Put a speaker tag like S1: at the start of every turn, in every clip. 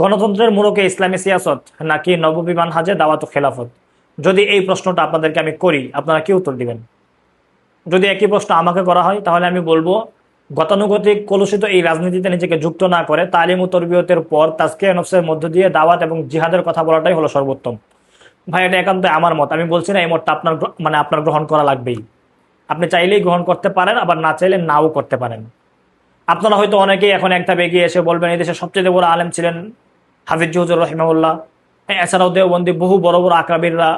S1: গণতন্ত্রের মূলকে ইসলামী সিয়াসত নাকি নববিমান হাজে দাওয়াত খেলাফত? যদি এই প্রশ্নটা আপনাদেরকে আমি করি, আপনারা কি উত্তর দিবেন? যদি একই প্রশ্ন আমাকে করা হয়, তাহলে আমি বলব, গতানুগতিক কলুষিত এই রাজনীতিতে নিজেকে যুক্ত না করে তালিম ও তরবিয়তের পর তাজকে নফসের মধ্য দিয়ে দাওয়াত এবং জিহাদের কথা বলাটাই হলো সর্বোত্তম। ভাই, এটা একান্তই আমার মত। আমি বলছি না এই মতটা আপনার মানে আপনার গ্রহণ করা লাগবেই। আপনি চাইলেই গ্রহণ করতে পারেন, আবার না চাইলে নাও করতে পারেন। আপনারা হয়তো অনেকেই এখন একটা বেগিয়ে এসে বলবেন, এই দেশের সবচেয়ে বড় আলেম ছিলেন হাফিজ জহুজুর রহিমাউল্লাহ এছাড়াও দেওবন্দি বহু বড় বড় আকাবিররা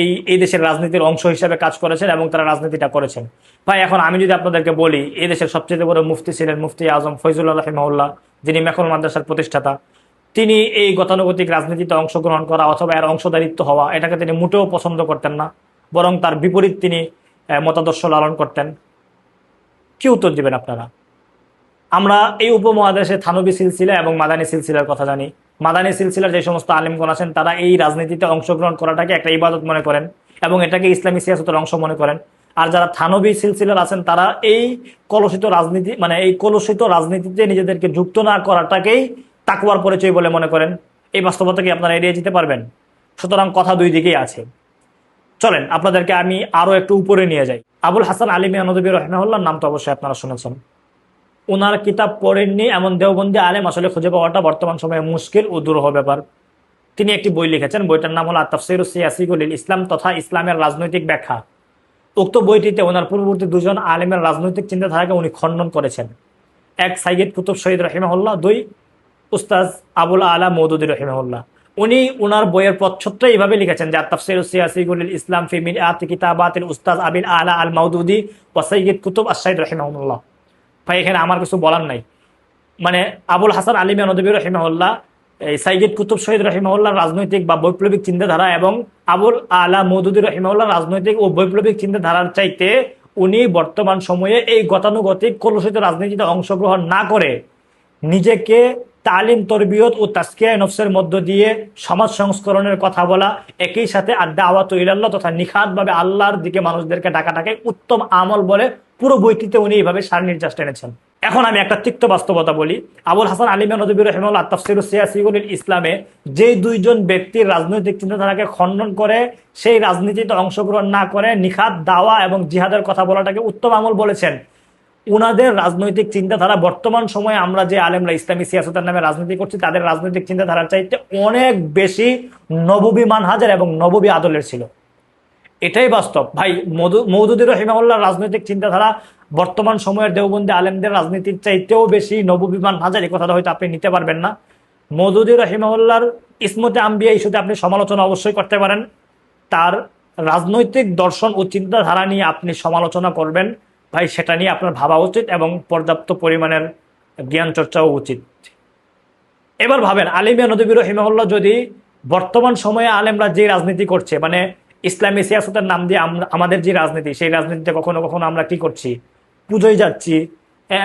S1: এই এই দেশের রাজনীতির অংশ হিসেবে কাজ করেছেন এবং তারা রাজনীতিটা করেছেন। ভাই, এখন আমি যদি আপনাদেরকে বলি, এই দেশের সবচেয়ে বড় মুফতি ছিলেন মুফতি আজম ফৈজুল্লাহ রহিমাউল্লাহ যিনি মেখল মাদ্রাসার প্রতিষ্ঠাতা। তিনি এই গতানুগতিক রাজনীতিতে অংশগ্রহণ করা অথবা এর অংশদারিত্ব হওয়া, এটাকে তিনি মোটেও পছন্দ করতেন না। বরং তার বিপরীত তিনি মতাদর্শ লালন করতেন। কি উত্তর দিবেন আপনারা? আমরা এই উপমহাদেশে থানবী সিলসিলা এবং মাদানী সিলসিলার কথা জানি। মাদানী সিলসিলার যে সমস্ত আলিমগণ আছেন, তারা এই রাজনীতিতে অংশগ্রহণ করাটাকে একটা ইবাদত মনে করেন এবং এটাকে ইসলামী সিয়াসতের অংশ মনে করেন। আর যারা থানবী সিলসিলার আছেন, তারা এই কলুষিত রাজনীতি মানে এই কলুষিত রাজনীতিতে নিজেদেরকে যুক্ত না করাটাকেই তাকুয়ার পরিচয় বলে মনে করেন। এই বাস্তবতাকে আপনারা এড়িয়ে যেতে পারবেন? সুতরাং কথা দুই দিকেই আছে। চলেন, আপনাদেরকে আমি আরও একটু উপরে নিয়ে যাই। আবুল হাসান আলী মিয়ানদবী রহমাউল্লাহর নাম তো অবশ্যই আপনারা শুনেছেন। ওনার কিতাব পড়েননি, এমন দেওবন্দি আলেম, আসলে খুঁজে পাওয়াটা বর্তমান সময়ে মুশকিল ও দুরূহ ব্যাপার। তিনি একটি বই লিখেছেন, বইটার নাম হলো আতাফসির সিয়াসিগুলিল ইসলাম তথা ইসলামের রাজনৈতিক ব্যাখ্যা। উক্ত বইটিতে ওনার পূর্ববর্তী দুজন আলেমের রাজনৈতিক চিন্তাধারাকে উনি খণ্ডন করেছেন। এক সাইয়েদ কুতুব শহীদ রহিমাহুল্লাহ, দুই উস্তাজ আবুল আলা মৌদুদি রহিমাহুল্লাহ। উনি উনার বইয়ের প্রচ্ছদটা এইভাবে লিখেছেন যে তাফসির সিয়াসিগুলিল ইসলাম ফি মিন আত কিতাবাতিল উস্তাজ আবিল আলা আল মাউদুদি ওয়া সাইয়্যিদ কুতুব আশ-শাহিদ রহিমাহুল্লাহ। ভাই, এখানে আমার কিছু বলার নাই। মানে আবুল হাসান আলিম নদী রহিমাউল্লাহ এই সাইয়দ কুতুব শহীদ রহিমাউল্লাহ রাজনৈতিক বা বৈপ্লবিক চিন্তাধারা এবং আবুল আলা মৌদুদি রহিমাউল্লাহ রাজনৈতিক ও বৈপ্লবিক চিন্তাধারার চাইতে উনি বর্তমান সময়ে এই গতানুগতিক, কলুষিত রাজনীতিতে অংশগ্রহণ না করে নিজেকে তালিম, তরবিয়ত ও তাস্কিয়া নফসের মধ্য দিয়ে সমাজ সংস্করণের কথা বলা, একই সাথে আড্ডা আওয়াত ইল্লাহ তথা নিখাতভাবে আল্লাহর দিকে মানুষদেরকে ডাকাটাকে উত্তম আমল বলে পুরো বইটিতে উনি এইভাবে সার নির্যাস টেনেছেন। এখন আমি একটা তিক্ত বাস্তবতা বলি। আবুল হাসান আলিম নদী রহমাল তাফসির সিয়াসিগুল ইসলামে যে দুইজন ব্যক্তির রাজনৈতিক চিন্তাধারাকে খণ্ডন করে, সেই রাজনীতিতে অংশগ্রহণ না করে নিখাত, দাওয়া এবং জিহাদের কথা বলাটাকে উত্তম আমল বলেছেন। উনাদের রাজনৈতিক চিন্তাধারা, বর্তমান সময়ে আমরা যে আলেমরা ইসলামী সিয়াসতের নামে রাজনীতি করছি, তাদের রাজনৈতিক চিন্তাধারার চাইতে অনেক বেশি নববী মানহাজার এবং নববী আদলের ছিল। এটাই বাস্তব। ভাই মৌদুদি রহিমাউল্লাহ রাজনৈতিক চিন্তাধারা বর্তমান সময়ের দেওবন্দি আলেমদের রাজনীতির চাইতেও বেশি নববিমান হাজার এই কথাটা হয়তো আপনি নিতে পারবেন না। মৌদুদি রহিমাউল্লাহর ইসমতে আম্বিয়া ইস্যুতে আপনি সমালোচনা অবশ্যই করতে পারেন। তার রাজনৈতিক দর্শন ও চিন্তাধারা নিয়ে আপনি সমালোচনা করবেন। ভাই, সেটা নিয়ে আপনার ভাবা উচিত এবং পর্যাপ্ত পরিমাণের জ্ঞান চর্চাও উচিত। এবার ভাবেন আলিমিয়া নদী রহিমাউল্লাহ যদি বর্তমান সময়ে আলেমরা যে রাজনীতি করছে মানে ইসলামী সিয়াসতের নাম দিয়ে আমাদের যে রাজনীতি, সেই রাজনীতিতে কখনো কখনো আমরা কি করছি? পুজোয় যাচ্ছি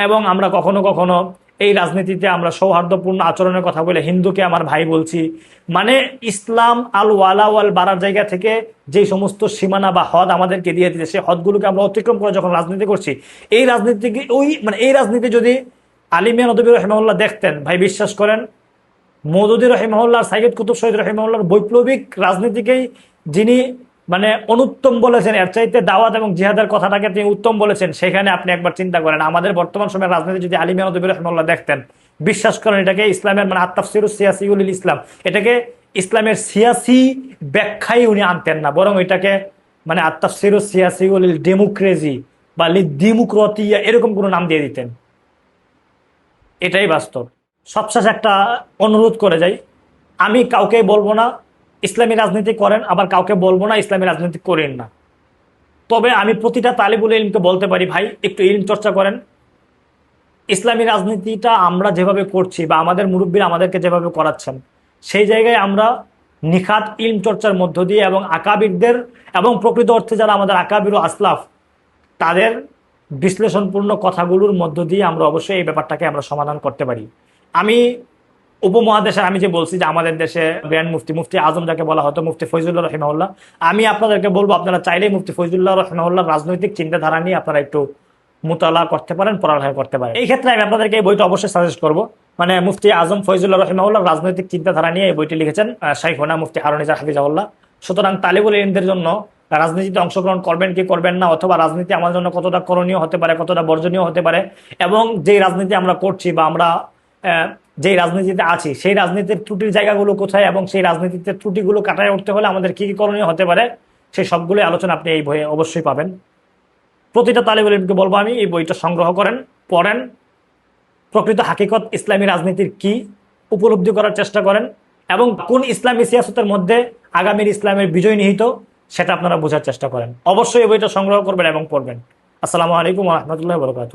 S1: এবং আমরা কখনো কখনো এই রাজনীতিতে আমরা সৌহার্দ্যপূর্ণ আচরণের কথা বলে হিন্দুকে আমার ভাই বলছি। মানে ইসলাম আল ওয়ালা ওয়াল বাড়ার জায়গা থেকে যে সমস্ত সীমানা বা হদ আমাদেরকে দিয়ে দিতে সেই হদগুলোকে আমরা অতিক্রম করে যখন রাজনীতি করছি, এই রাজনীতিকে ওই মানে এই রাজনীতি যদি আলিমিয়া নদী রহমাউল্লাহ দেখতেন, ভাই বিশ্বাস করেন, মৌদুদি রহিমহল্লার সাইয়দ কুতুব শহীদ রহিমহল্লার বৈপ্লবিক রাজনীতিকেই যিনি মানে অনুত্তম বলেছেন, এর চাইতে দাওয়াত এবং জিহাদের কথাটাকে তিনি উত্তম বলেছেন, সেখানে আপনি একবার চিন্তা করেন। আমাদের বর্তমান সময়ের রাজনীতি যদি আলী মেহনদুবি রহমল্লা দেখতেন, বিশ্বাস করেন এটাকে ইসলামের মানে আত্মাফসির সিয়াসিউল ইসলাম, এটাকে ইসলামের সিয়াসি ব্যাখ্যাই উনি আনতেন না, বরং এটাকে মানে আত্মাফসির সিয়াসিউল ডেমোক্রেসি বা ডেমোক্রতিয়া এরকম কোনো নাম দিয়ে দিতেন। এটাই বাস্তব। সবশেষ একটা অনুরোধ করে যাই। আমি কাউকে বলব না ইসলামী রাজনীতি করেন, আবার কাউকে বলব না, ইসলামী রাজনীতি করেন না। তবে আমি প্রতিটা তালিবুল ইলমকে বলতে পারি, ভাই, একটু ইলম চর্চা করেন। ইসলামী রাজনীতিটা আমরা যেভাবে করছি বা আমাদের মুরব্বীরা আমাদেরকে যেভাবে করাচ্ছেন, সেই জায়গায় আমরা নিখাত ইলম চর্চার মধ্য দিয়ে এবং আকাবিরদের এবং প্রকৃত অর্থে যারা আমাদের আকাবির ও আসলাফ, তাদের বিশ্লেষণপূর্ণ কথাগুলোর মধ্য দিয়ে আমরা অবশ্যই এই ব্যাপারটাকে আমরা সমাধান করতে পারি। আমি উপমহাদেশের আমি যে বলছি যে আমাদের দেশে গ্র্যান্ড মুফতি মুফতি আজম যাকে বলা হতো, মুফতি ফৈজুল্লাহ রহিমাউল্লাহ আমি আপনাদেরকে বলব, আপনারা চাইলেই মুফতি ফৈজুল্লাহ রহিমাউল্লাহ রাজনৈতিক চিন্তাধারা নিয়ে আপনারা একটু মুতালা করতে পারেন পড়ালেখা করতে পারেন। এই ক্ষেত্রে আমি আপনাদেরকে এই বইটা অবশ্যই সাজেস্ট করব। মানে মুফতি আজম ফৈজুল্লাহ রহিমাউল্লাহ রাজনৈতিক চিন্তাধারা নিয়ে এই বইটি লিখেছেন শাইখোনা মুফতি হারুনিজা হাফিজাউল্লাহ সুতরাং তালিবুল ইলমদের জন্য রাজনীতিতে অংশগ্রহণ করবেন কি করবেন না, অথবা রাজনীতি আমার জন্য কতটা করণীয় হতে পারে, কতটা বর্জনীয় হতে পারে, এবং যেই রাজনীতি আমরা করছি বা আমরা যেই রাজনীতিতে আছি, সেই রাজনীতির ত্রুটির জায়গাগুলো কোথায় এবং সেই রাজনীতিতে ত্রুটিগুলো কাটায় উঠতে হলে আমাদের কি কি করণীয় হতে পারে, সেই সবগুলো আলোচনা আপনি এই বইয়ে অবশ্যই পাবেন। প্রতিটা তালিবুল ইলমকে বলব আমি, এই বইটা সংগ্রহ করেন, পড়েন, প্রকৃত হাকিকত ইসলামী রাজনীতির কি উপলব্ধি করার চেষ্টা করেন এবং কোন ইসলামী সিয়াসতের মধ্যে আগামীর ইসলামের বিজয় নিহিত সেটা আপনারা বোঝার চেষ্টা করেন। অবশ্যই এই বইটা সংগ্রহ করবেন এবং পড়বেন। আসসালামু আলাইকুম রহমতুল্লাহ বরকাত